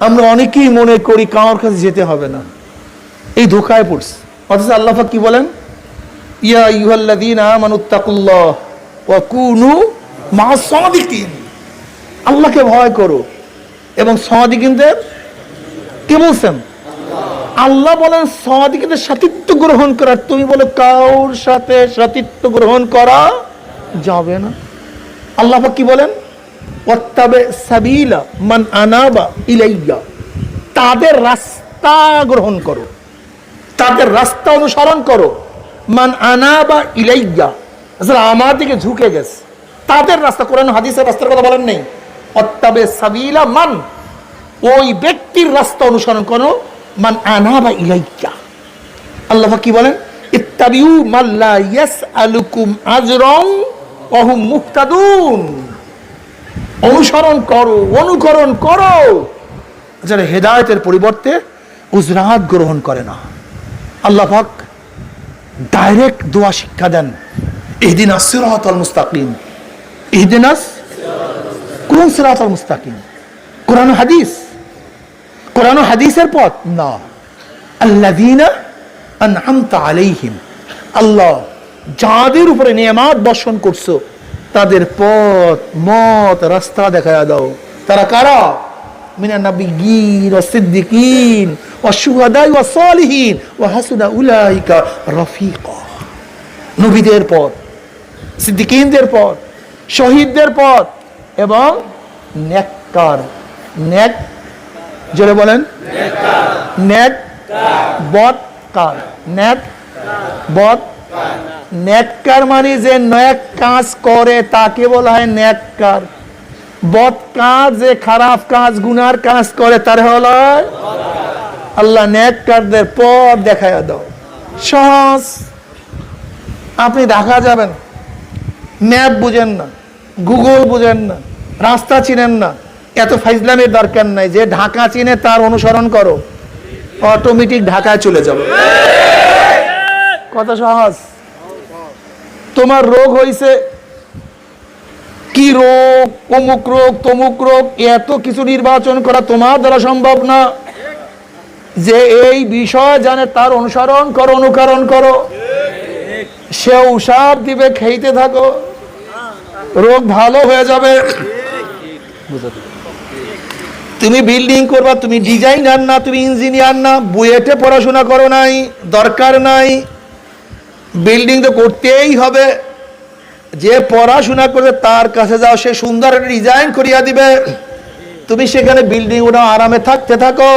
আমরা অনেকেই মনে করি কারোর কাছে যেতে হবে না। এই ধোকায় পড়ছে। অথচ আল্লাহ কি বলেন? ইয়া ইউহাল্লাদিন আমানুত্তাকুল্লাহ কুনু মা সাদিকিন। আল্লাহকে ভয় করো। এবং সাদিকিনদের কে বলছেন? আল্লাহ বলেন, সাদিকিনদের সাতিত্ব গ্রহণ করা। তুমি বলে কাউর সাথে সাতিত্ব গ্রহণ করা যাবে না। আল্লাহ কি বলেন? ওয়াত্তাবে সাবিলা মান আনাবা ইলাইয়া তাদের রাস্তা গ্রহণ করো। তাদের রাস্তা অনুসরণ করো। মান আনাবা ইলাইয়া। আসলে আমার দিকে ঝুঁকে গেছে, তাদের রাস্তা কোরআন হাদিসের রাস্তার কথা বলেন নেই। অত্তাবে সাবিলা মান। ওই ব্যক্তির রাস্তা অনুসরণ করো। মান আনাবা ইলাইয়া। আল্লাহ কি বলেন? ইত্তাবিউ মাল্লা ইয়াসআলুকুম আজরন ওয়া হুম মুহতাদুন। অনুসরণ করো, অনুকরণ করো। যারা হেদায়তের পরিবর্তে উজরাত গ্রহণ করে না। আল্লাহ ডাইরেক্ট দোয়া শিক্ষা দেন, ইহদিন সিরাত আল মুস্তাকিম। ইহদিনাস কোন সিরাত আল মুস্তাকিম? কোরআন হাদিস? কোরআন হাদিসের পথ? না। আল্লাযীনা আনআমতা আলাইহিম। আল্লাহ যাদের উপরে নিয়ামত বর্ষণ করছ তাদের পথ, মত, রাস্তা দেখা দাও। তারা কারা? মিনা নাবিয়্যিন ওয়া সিদ্দিকিন ওয়া শুহাদা ওয়া সালিহিন ওয়া হাসুনা উলাইকা রফিকা। নবীদের পথ, সিদ্দিকিনদের পথ, শহীদদের পথ এবং নেককার। নেক, জোরে বলেন। নেক, বৎকার। নেক বৎ নেককার মানে যে নেক কাজ করে, তাকে বলা হয় নেককার। বদ কাজ, যে খারাপ কাজ, গুনার কাজ করে, তার হলো আল্লাহ নেককারদের পথ দেখায় দাও। সহজ। আপনি দেখা যাবেন, ম্যাপ বুঝেন না, গুগল বুঝেন না, রাস্তা চিনেন না, এত ফাইজলামের দরকার নাই, যে ঢাকা চিনে তার অনুসরণ করো, অটোমেটিক ঢাকায় চলে যাবে। কত সহজ। তোমার রোগ হয়েছে কি রোগ, অমুক রোগ, তমুক রোগ, এত কিছু নির্বাচন করা তোমার দ্বারা সম্ভব না। যে এই বিষয় জানে, তার অনুসরণ করো, অনুকরণ করো। সে উষার দিবে, খেইতে থাকো। রোগ ভালো হয়ে যাবে। তুমি বিল্ডিং করবা, তুমি ডিজাইনার না, তুমি ইঞ্জিনিয়ার না, বুয়েটে পড়াশোনা করো নাই, দরকার নাই। বিল্ডিং তো করতেই হবে। যে পড়াশোনা করবে তার কাছে যাও, সে সুন্দর ডিজাইন করিয়া দিবে। তুমি সেখানে বিল্ডিং ওটা আরামে থাকতে থাকো।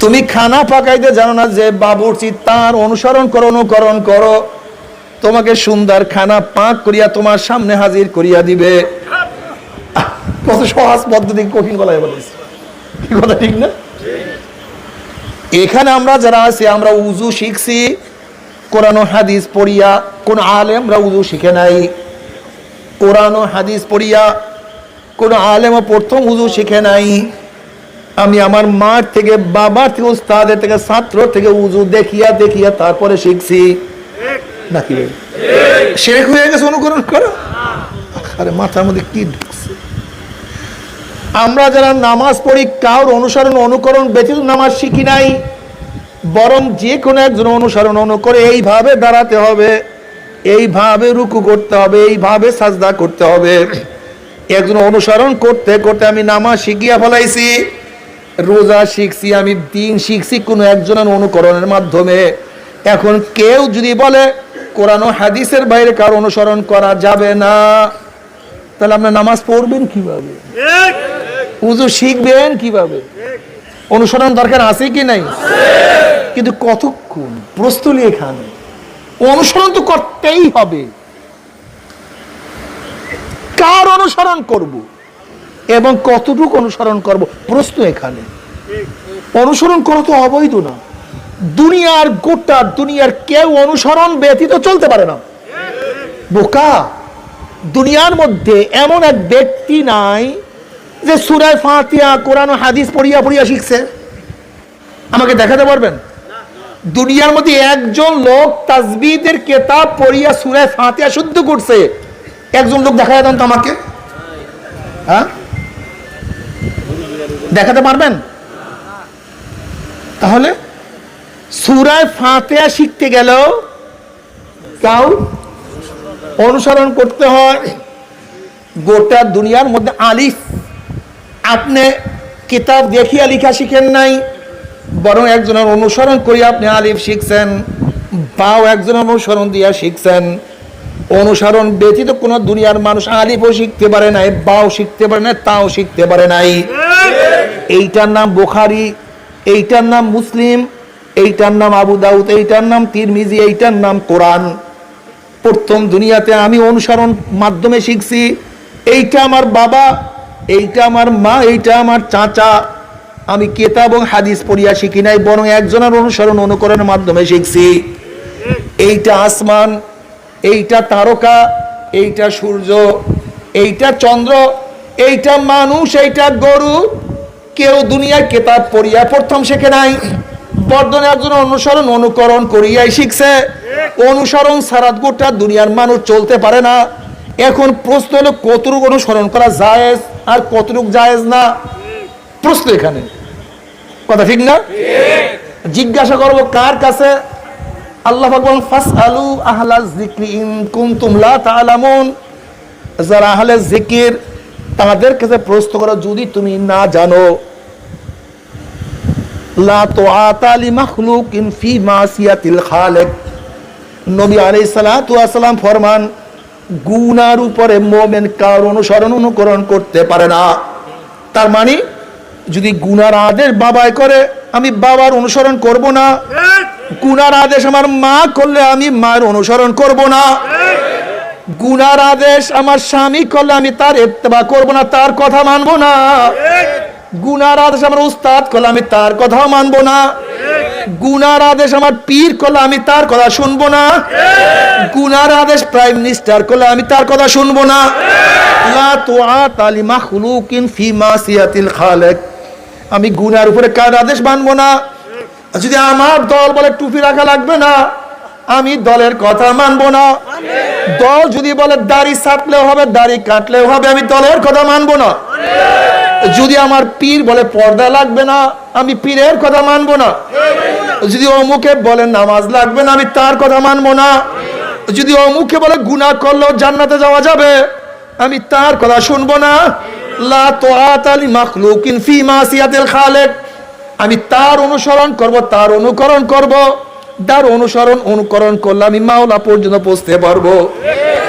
তুমি খানা পাকাইতে জানো না যে বাবুর্চি, তার অনুসরণ করো, অনুকরণ করো। তোমাকে সুন্দর খানা পাক করিয়া তোমার সামনে হাজির করিয়া দিবে। কত সহজ পদ্ধতি, কঠিন গলায় বলেছে কি কথা, ঠিক না? এখানে আমরা যারা আছি, আমরা উজু শিখছি। কোরআন হাদিস পড়িয়া কোন আলেমরা উজু শিখে নাই। কোরআন হাদিস পড়িয়া কোন আলেমও প্রথম উজু শিখে নাই। আমি আমার মার থেকে, বাবার থেকে, উস্তাদের থেকে, ছাত্র থেকে উজু দেখিয়া দেখিয়া তারপরে শিখছি। নাকি? শেখ হয়ে গেছে, অনুকরণ করো। আরে মাথার মধ্যে কি ঢুকছে? আমরা যারা নামাজ পড়ি, কারোর অনুসরণ, অনুকরণ ব্যতীত নামাজ শিখি নাই। বরং যে কোনো একজন অনুসরণ অনুকরে এইভাবে দাঁড়াতে হবে এইভাবে রুকু করতে হবে এইভাবে সাজদা করতে হবে। একজন অনুসরণ করতে করতে আমি নামাজ শিখিয়া ফেলাইছি রোজা শিখছি আমি দিন শিখছি কোনো একজনের অনুকরণের মাধ্যমে। এখন কেউ যদি বলে কোরআন হাদিসের বাইরে কার অনুসরণ করা যাবে না তাহলে আপনার নামাজ পড়বেন কীভাবে? উজু শিখবেন কীভাবে? অনুসরণ দরকার আছে কি নাই? কিন্তু কতক্ষণ প্রস্তুতি এখানে? অনুসরণ তো করতেই হবে। কার অনুসরণ করব? এবং কতটুকু অনুসরণ করব? প্রশ্ন এখানে। অনুসরণ করা তো অবৈধ না। দুনিয়ার গোটা, দুনিয়ার কেউ অনুসরণ ব্যতীত চলতে পারে না। বোকা। দুনিয়ার মধ্যে এমন এক ব্যক্তি নাই যে সুরায় ফাঁতিয়া কোরআন হাদিস পড়িয়া পড়িয়া শিখছে। আমাকে দেখাতে পারবেন? দুনিয়ার মধ্যে একজন লোক তাজবিদের কেতাব পড়িয়া সুরায় ফাঁতিয়া শুদ্ধ করছে। একজন লোক দেখা দেন তো আমাকে। হ্যাঁ? দেখাতে পারবেন? তাহলে সুরায় ফাতেহা শিখতে গেলেও কাউ অনুসরণ করতে হয়। গোটা দুনিয়ার মধ্যে আলিফ আপনি কিতাব দেখিয়া লিখা শিখেন নাই, বরং একজনের অনুসরণ করি আপনি আলিফ শিখছেন, বাও একজনের অনুসরণ দিয়া শিখছেন। অনুসরণ ব্যতীত কোন দুনিয়ার মানুষ আলিফও শিখতে পারে নাই, বাও শিখতে পারে নাই, তাও শিখতে পারে নাই। এইটার নাম বোখারি, এইটার নাম মুসলিম, এইটার নাম আবু দাউদ, এইটার নাম তিরমিজি, এইটার নাম কোরআন। প্রথম দুনিয়াতে আমি অনুসরণ মাধ্যমে শিখছি, এইটা আমার বাবা এইটা আমার মা, এইটা আমার চাচা। আমি কেতাব এবং হাদিস পড়িয়া শিখি নাই, বরং একজনের অনুসরণ অনুকরণের মাধ্যমে শিখছি। এইটা আসমান, এইটা তারকা, এইটা সূর্য, এইটা চন্দ্র, এইটা মানুষ, এইটা গরু। কেউ দুনিয়ার কেতাব পড়িয়া প্রথম শেখে নাই, বর্ধনে একজন অনুসরণ অনুকরণ করিয়াই শিখছে। অনুসরণ ছাড়া গোটা দুনিয়ার মানুষ চলতে পারে না। এখন প্রশ্ন হলো কতটুকু অনুসরণ করা জায়েজ আর কতটুকু জায়েজ না? প্রশ্ন এখানে। কথা ঠিক না? জিজ্ঞাসা করব কার কাছে? আল্লাহ বলেন ফাস আলু আহলা জিক্রি ইন কুনতুম লা তাআলামুন। যারা আহলে জিকির তাদের কাছে প্রশ্ন করো যদি তুমি না জানো। লা তুআতা লি মাখলুকিন ফি মাসিয়াতিল খালিক। নবী আলাইহিস সালাতু ওয়াস সালাম ফরমান গুনার উপরে মুমিন কার অনুসরণ অনুকরণ করতে পারে না। তার মানে যদি গুনার আদেশ বাবায় করে, আমি বাবার অনুসরণ করব না। গুনার আদেশ আমার মা করলে আমি মায়ের অনুসরণ করব না। গুনার আদেশ আমার স্বামী করলে আমি তার ইত্তেবা করব না, তার কথা মানবো না। গুনার আদেশ আমার উস্তাদ করলে আমি তার কথাও মানব না। গুনার আদেশ আমার পীর করলে আমি তার কথা শুনব না। গুনার আদেশ প্রাইম মিনিস্টার করলে আমি তার কথা শুনব না। আমি গুনার উপরে কার আদেশ মানবো না? যদি আমার দল বলে টুপি রাখা লাগবে না, আমি দলের কথা মানবো না। দল যদি বলে দাড়ি ছাটলেও হবে, দাড়ি কাটলেও হবে, আমি দলের কথা মানবো না। যদি আমার পীর বলে পর্দা লাগবে না, আমি পীরের কথা মানবো না। যদি অমুকে বলে নামাজ লাগবে না, আমি তার কথা মানবো না। যদি অমুকে বলে গুনাহ করলেও জান্নাতে যাওয়া যাবে, আমি তার কথা শুনব না। আমি তার অনুসরণ করব, তার অনুকরণ করব। যার অনুসরণ অনুকরণ করলে আমি মাওলা পর্যন্ত পৌঁছতে পারব।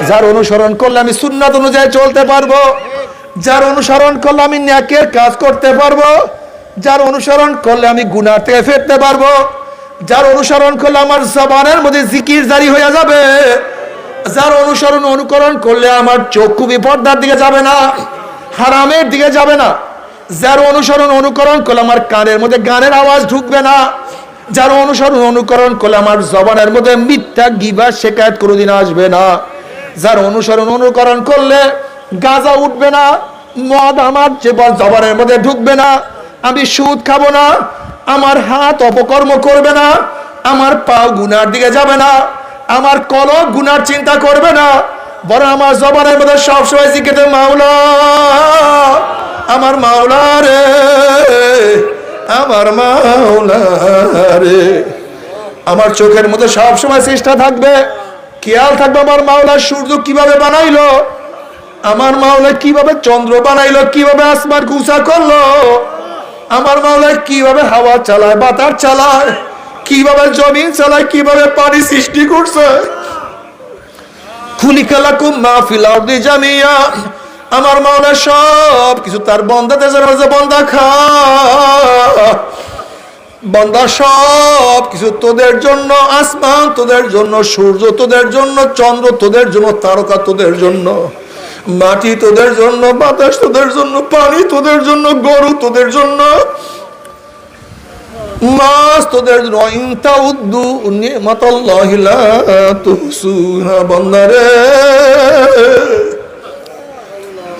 যার অনুসরণ করলে আমি সুন্নাত অনুযায়ী চলতে পারব। যার অনুসরণ করলে আমি ন্যাকের কাজ করতে পারব, যার অনুসরণ করলে আমি গুনাহ থেকে ফিরতে পারব, যার অনুসরণ করলে আমার জবানের মধ্যে জিকির জারি হয়ে যাবে, যার অনুসরণ অনুকরণ করলে আমার চক্ষু বিপর্দার দিকে যাবে না, হারামের দিকে যাবে না, যার অনুসরণ অনুকরণ করলে আমার কানের মধ্যে গানের আওয়াজ ঢুকবে না, যার অনুসরণ অনুকরণ করলে আমার জবানের মধ্যে মিথ্যা গিবা শেখায়ত কোনোদিন আসবে না, যার অনুসরণ অনুকরণ করলে গাজা উঠবে না, মদ আমার জবানের মধ্যে ঢুকবে না, আমি সুদ খাব না, আমার হাত অপকর্ম করবে না, আমার পা গুনার দিকে যাবে না, আমার কলম গুনার চিন্তা করবে না, বরং আমার জবানের মধ্যে সবসময় জিজ্ঞেস মাওলা, আমার মাওলা রে, আমার মাওলা রে। আমার চোখের মধ্যে সবসময় চেষ্টা থাকবে, খেয়াল থাকবে আমার মাওলা সূর্য কীভাবে বানাইলো আমার মাওলা কীভাবে চন্দ্র বানাইলো, কীভাবে আসমান কুসা করল? আমার মাওলা কীভাবে হাওয়া চালায়, বাতাস চালায়, কীভাবে জমিন চালায়, কীভাবে পানি সৃষ্টি করছে? মাহফিল জামিয়া। আমার মাওলা সব কিছু তার বন্দা খা। বন্দা সব কিছু তোদের জন্য, আসমান তোদের জন্য, সূর্য তোদের জন্য, চন্দ্র তোদের জন্য, তারকা তোদের জন্য। মাটি তোদের জন্য, বাতাস তোদের জন্য, পানি তোদের জন্য, গরু তোদের জন্য মাস তোদের জন্য উদ্দু তুহসুহা বান্দারে।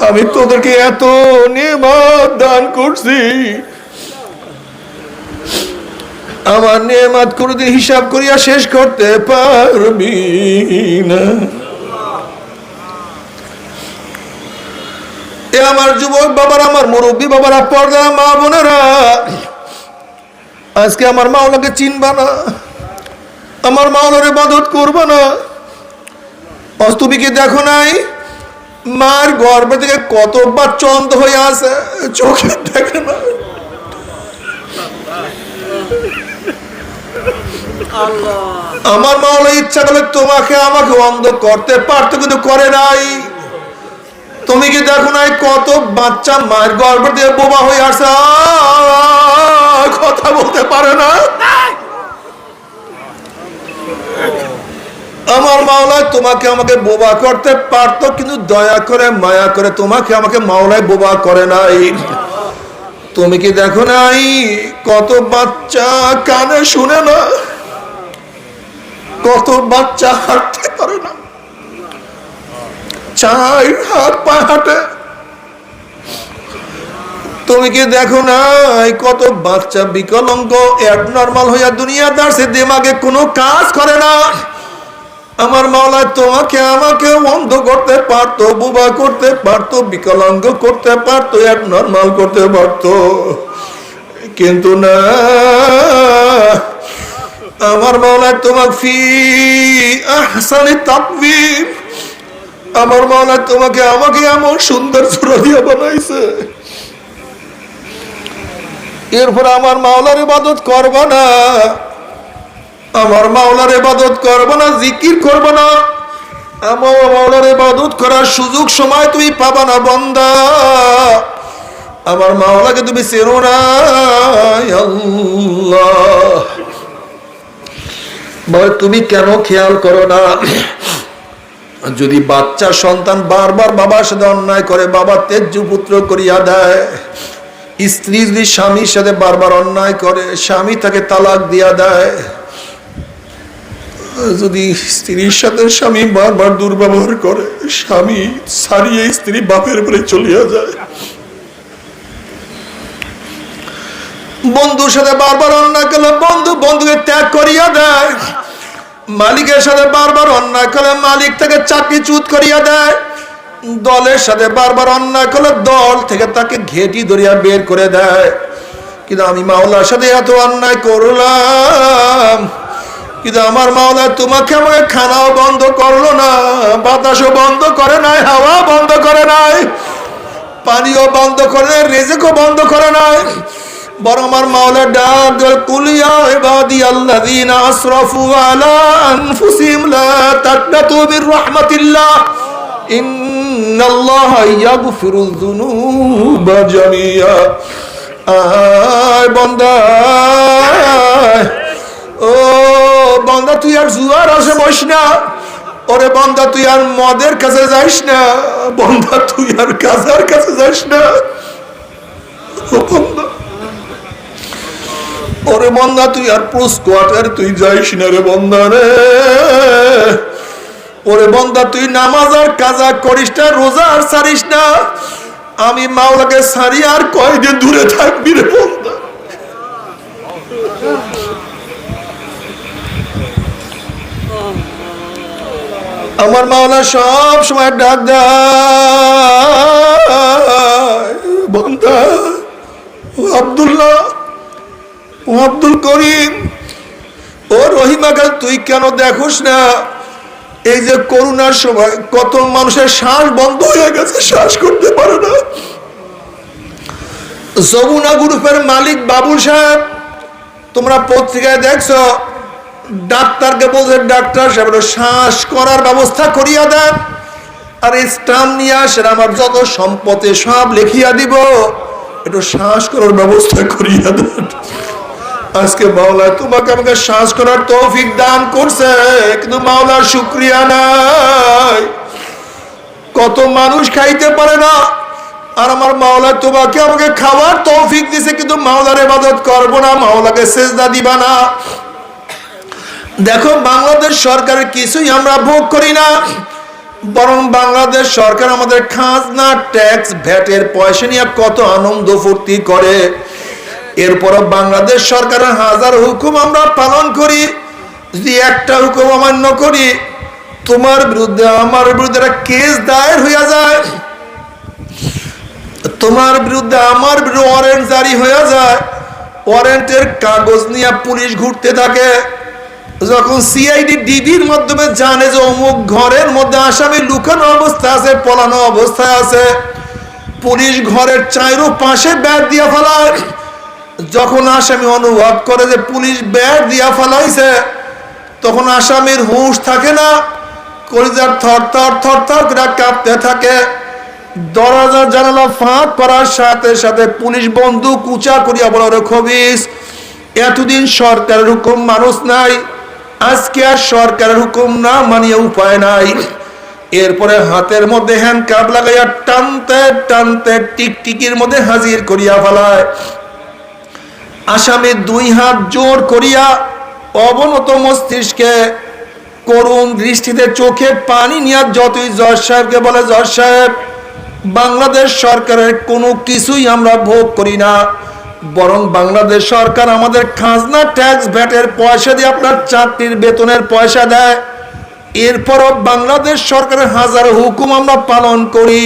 আমি তোদেরকে এত নিয়ামত দান করছি। আমার নিয়ামত কোনোদিন হিসাব করিয়া শেষ করতে পারবি না। এ আমার যুবক বাবার আমার মুরব্বী বাবারা পর্দা মা বোনেরা আজকে আমার মা মাওলাকে চিনবা না আমার মাওলার ইবাদত করবা না। অথচ তুমি কি দেখো নাই? মার গর্ভে থেকে কতবার চন্দ হয়ে আছে চোখে দেখে না। আমার মাওলা ইচ্ছা করলে তোমাকে আমাকে অন্ধ করতে পারতো কিন্তু করে নাই। তুমি কি দেখো নাই কত বাচ্চা মায়ের গর্ভ দিয়ে বোবা হয়ে আসে? কথা বলতে পারে না। আমার মাওলায় তোমাকে আমাকে বোবা করতে পারতো, কিন্তু দয়া করে, মায়া করে তোমাকে আমাকে মাওলায় বোবা করে নাই। তুমি কি দেখো নাই কত বাচ্চা কানে শুনে না? কত বাচ্চা হাঁটতে পারে না? চাই হাত পা হাঁটে। তুমি কি দেখো নাই কত বাচ্চা বিকলঙ্গ নর্মাল হইয়া দুনিয়াদার, সে দিমাগে কোনো কাজ করে না। আমার মাওলা তোমাকে, আমাকে অন্ধ করতে পারতো, বুবা করতে পারতো, বিকলাঙ্গ করতে পারতো, এক নর্মাল করতে পারতো। কিন্তু না, আমার মাওলা তোমাকে ফি আহসানি তাকবীর। আমার মাওলা তোমাকে আমাকে এমন সুন্দর দিয়ে বানাইছে। এরপর আমার মাওলার ইবাদত করব না। আমার মাওলার ইবাদত করব না, জিকির করব না। আমার মাওলার ইবাদত করার সুযোগ সময় তুমি পাবা না, বন্দা। আমার মাওলাকে তুমি চেনো না তুমি কেন খেয়াল করো না? যদি বাচ্চা সন্তান বারবার বাবার সাথে অন্যায় করে, বাবা তেজ্য পুত্র করিয়া দেয়, স্ত্রী যদি স্বামীর সাথে বারবার অন্যায় করে, স্বামী তাকে তালাক দিয়া দেয়, যদি স্ত্রীর সাথে স্বামী বারবার দুর্ব্যবহার করে, স্বামী সারিয়ে স্ত্রী বাপের উপরে চলিয়া যায়। বন্ধুর সাথে বারবার অন্যায় করলে বন্ধু বন্ধুকে ত্যাগ করিয়া দেয়। মালিকের সাথে বারবার অন্যায় করলে মালিক তাকে চাকরি চুত করিয়া দেয়। দলের সাথে বারবার অন্যায় করলে দল থেকে তাকে ঘেটি ধরিয়া বের করে দেয়। কিন্তু আমি মাওলার সাথে এত অন্যায় করলাম, কিন্তু আমার মাওলা তোমাকে আমাকে খানাও বন্ধ করল না, বাতাসও বন্ধ করে নাই হাওয়া বন্ধ করে নাই, পানিও বন্ধ করে রেজেকও বন্ধ করে নাই। বরং আমার মাওলা ডাক কুলিয়া ইবাদি আল্লাযীনা আসরাফু আলা আনফুসিহিম লা তাকনাতু মির রাহমাতিল্লাহ ইন্নাল্লাহা ইয়াগফিরুয যুনুবা জামিয়া। আয় বান্দা। ও বান্দা, তুই আর জুয়ার আসে বস না। ওরে বান্দা, তুই আর মদের কাছে যাইস না। বান্দা, তুই আর গাজার কাছে যাইস না। ও বান্দা। ওরে বন্ধা তুই আর পোস্ট কোয়ার্টার তুই যাইস না রে বন্ধা রে ওরে বন্ধা তুই নামাজ আর কাজা করিস না, রোজা আর সারিস না। আমি মাওলাকে সারি আর কয়দিন দূরে থাকবি রে বন্ধা আমার মাওলা সব সময় ডাক দেয় বন্ধা আব্দুল্লাহ ও আব্দুল করিম, ও রহিমাকে তুই কেন দেখোস না? এই যে করোনার সময়, কত মানুষের শ্বাস বন্ধ হয়ে গেছে, শ্বাস করতে পারে না। যমুনা গ্রুপের মালিক বাবুল সাহেব, তোমরা পত্রিকায় দেখছ, ডাক্তারকে বলছে, ডাক্তার সাহেব শ্বাস করার ব্যবস্থা করিয়া দেন। আর এই স্টাম্প নিয়ে আসেন, আমার যত সম্পত্তি সব লিখিয়া দিব। একটু শ্বাস করার ব্যবস্থা করিয়া দেন। আজকে মাওলা তোমাকে আমাকে শ্বাস করার তৌফিক দান করছে, কিন্তু মাওলার শুক্রিয়া নাই। কত মানুষ খাইতে পারে না, আর আমার মাওলা তোমাকে আমাকে খাওয়ার তৌফিক দিছে, কিন্তু মাওলার করব না, মাওলাকে সেজদা দিবা না। দেখো, বাংলাদেশ সরকারের কিছুই আমরা ভোগ করি না, বরং বাংলাদেশ সরকার আমাদের খাজনা, ট্যাক্স, ভ্যাটের পয়সা নিয়ে কত আনন্দ ফুর্তি করে। এরপরও বাংলাদেশ সরকারের হাজার হুকুম আমরা পালন করি। যদি একটা হুকুম অমান্য করি, তোমার বিরুদ্ধে, আমার বিরুদ্ধে একটা কেস দায়ের হইয়া যায়। তোমার বিরুদ্ধে আমার বিরুদ্ধে ওয়ারেন্ট জারি হয়ে যায়। ওয়ারেন্টের কাগজ নিয়ে পুলিশ ঘুরতে থাকে। যখন সিআইডি ডিবির মাধ্যমে জানে যে অমুক ঘরের মধ্যে আসামি লুকানো অবস্থা আছে, পলানো অবস্থায় আছে, পুলিশ ঘরের চাইরো পাশে ব্যাট দিয়া ফেলায়। যখন আসামি অনুভব করে যে পুলিশ ব্যাট দিয়া ফেলাইছে, তখন আসামির হুঁশ থাকে না, কলিজার থর থর থর থর কাঁপতে থাকে। দরজা জানালা ফাঁক করার সাথে সাথে পুলিশ বন্দুক উঁচা করিয়া বলা রে খবিস, এতদিন সরকারের হুকুম মানুষ নাই, আজকে আর সরকারের হুকুম না মানিয়ে উপায় নাই। এরপরে হাতের মধ্যে হ্যান্ড কাপ লাগাইয়া টানতে টানতে টিকটিকির মধ্যে হাজির করিয়া ফেলায়। আসামি দুই হাত জোর করিয়া অবনত মস্তিষ্কে করুণ দৃষ্টিতে চোখে পানি নিয়ে যতই জজ সাহেবকে বলে, জজ সাহেব, বাংলাদেশ সরকারের কোনো কিছুই আমরা ভোগ করি না। বরং বাংলাদেশ সরকার আমাদের খাজনা ট্যাক্স ভ্যাটের পয়সা দিয়ে আপনার চাকরির বেতনের পয়সা দেয়। এরপরও বাংলাদেশ সরকারের হাজারো হুকুম আমরা পালন করি।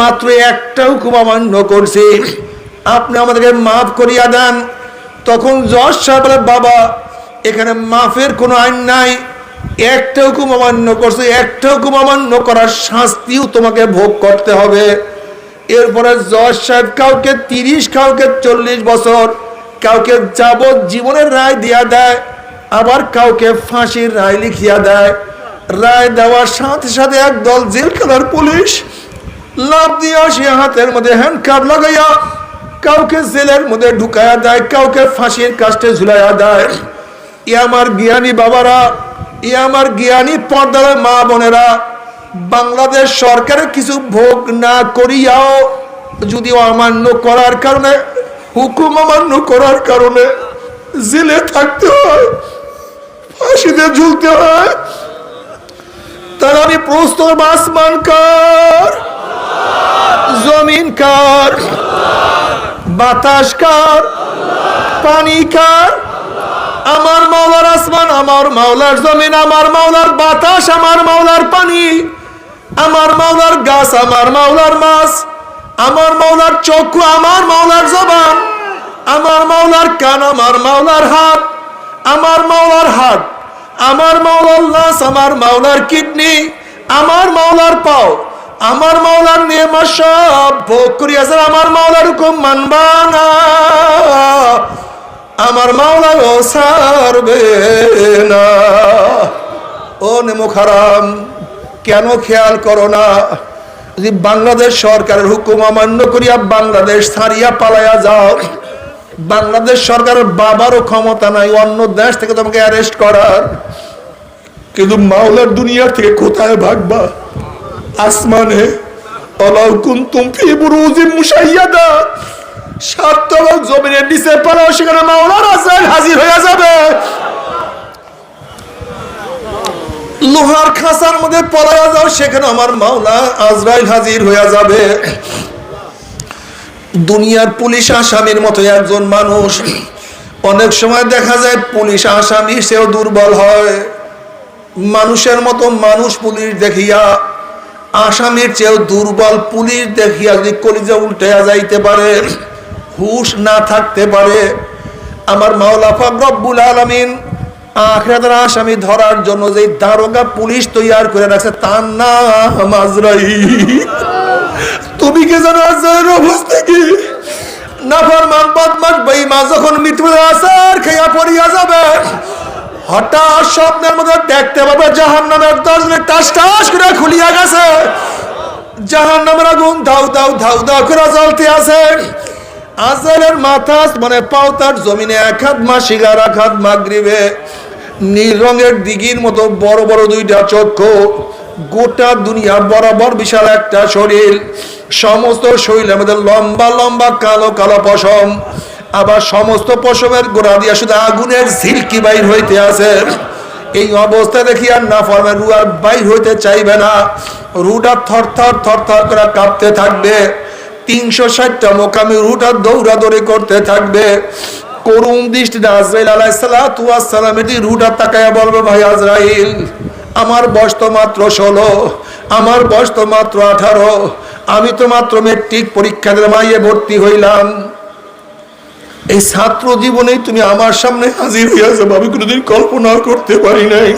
মাত্র একটা হুকুম অমান্য করছি। আপনি আমাদেরকে মাফ করিয়া দেন। তখন জজ সাহেব বলে, বাবা এখানে মাফের কোনো আইন নাই। একটা হুকুম অমান্য করছে। একটা হুকুম অমান্য করার শাস্তিও তোমাকে ভোগ করতে হবে। এরপরে জজ সাহেব কাউকে তিরিশ কাউকে চল্লিশ বছর কাউকে যাবত জীবনের রায় দিয়া দেয় আবার কাউকে ফাঁসির রায় লিখিয়া দেয়। রায় দেওয়ার সাথে সাথে একদল জেলখানার পুলিশ লাভ দিয়া সে হাতের মধ্যে হ্যান্ডকাপ লাগাইয়া কাউকে জেলের মধ্যে ঢুকাইয়া দেয়, কাউকে ফাঁসির কাস্টে ঝুলাইয়া দেয়। ই আমার জ্ঞানী বাবারা ই আমার জ্ঞানী পর্দার মা বোনেরা, বাংলাদেশ সরকারের কিছু ভোগ না করিয়াও যদি অমান্য করার কারণে, হুকুম অমান্য করার কারণে জেলে থাকতে হয়, ফাঁসিতে ঝুলতে হয়। তার আমি প্রস্তর আসমান কার? জমিন কার? বাতাস কার পানি কার আমার মাওলার আসমান আমার মাওলার জমিন আমার মাওলার বাতাস আমার মাওলার পানি আমার মাওলার গাছ আমার মাওলার মাছ আমার মাওলার চক্ষু আমার মাওলার জবান আমার মাওলার কান আমার মাওলার হাত আমার মাওলার হাত আমার মাওলার লাশ আমার মাওলার কিডনি আমার মাওলার পাও আমার মাওলার নিয়মা সব, ভোগ করিয়াছেন আমার মাওলার হুকুম মানবা না, আমার মাওলা ও সারবে না। ও নেমো খারাম, কেন খেয়াল করো না? যদি বাংলাদেশ সরকারের হুকুম অমান্য করিয়া বাংলাদেশ ছাড়িয়া পালাইয়া যাও, বাংলাদেশ সরকারের বাবারও ক্ষমতা নাই, অন্য দেশ থেকে তোমাকে অ্যারেস্ট করার। কিন্তু মাওলার দুনিয়া থেকে কোথায় ভাগবা? আসমানে দুনিয়ার পুলিশ আসামির মতো একজন মানুষ। অনেক সময় দেখা যায় পুলিশ আসামি সেও দুর্বল হয়। মানুষের মতো মানুষ পুলিশ দেখিয়া আসামির চেয়েও দুর্বল পুলিশ দেখিয়া যদি কলিজা উল্টে যাইতে পারে, হুশ না থাকতে পারে, আমার মাওলা পাক রব্বুল আলামিন আখরাতের আসামি ধরার জন্য যে দারোগা পুলিশ তৈয়ার করে রাখছে, তার নাম আজরাইল। তুমি কি জানো আজরাইলের অবস্থা কি? নাফরমান বদমাশ বেঈমান যখন মৃত্যুর আসার খেয়া পড়িয়া যাবে হঠাৎ স্বপ্নের মধ্যে দেখতে পাবে জাহান নামের দরজা টাস টাস করে খুলিয়া গেছে। জাহান নামের আগুন ধাউ ধাউ ধাউ ধাউ করে জ্বলতে আছে। আজরের মাথা মানে পাওতার জমিনে এক হাত মাসিগার এক হাত মাগরিবে নীল রঙের দিঘির মতো বড় বড় দুইটা চক্ষু। গোটা দুনিয়া বরাবর বিশাল একটা শরীর। সমস্ত শরীরের মধ্যে লম্বা লম্বা কালো কালো পশম। আবার সমস্ত পশমের গোড়া দিয়া শুধু আগুনের ঝিলকি বাইর হইতে আছে। এই অবস্থা দেখি আর না ফর্মে রু আর বাইর হইতে চাইবে না। রুটা থর থর থর থর করে কাঁপতে থাকবে। তিনশো ষাটটা মোকামি রুটা দৌড়াদৌড়ি করতে থাকবে। করুণ দৃষ্টিতে আজরাইল আলাইসালামের দিকে রুটা তাকায়া বলবে, ভাই আজরাইল, আমার বয়স তো মাত্র ষোলো, আমার বয়স তো মাত্র আঠারো, আমি তো মাত্র মেট্রিক পরীক্ষা দিলাম আইয়ে ভর্তি হইলাম। এই ছাত্র জীবনেই তুমি আমার সামনে হাজির হইয়াছো। আমি কোনোদিন কল্পনা করতে পারি নাই।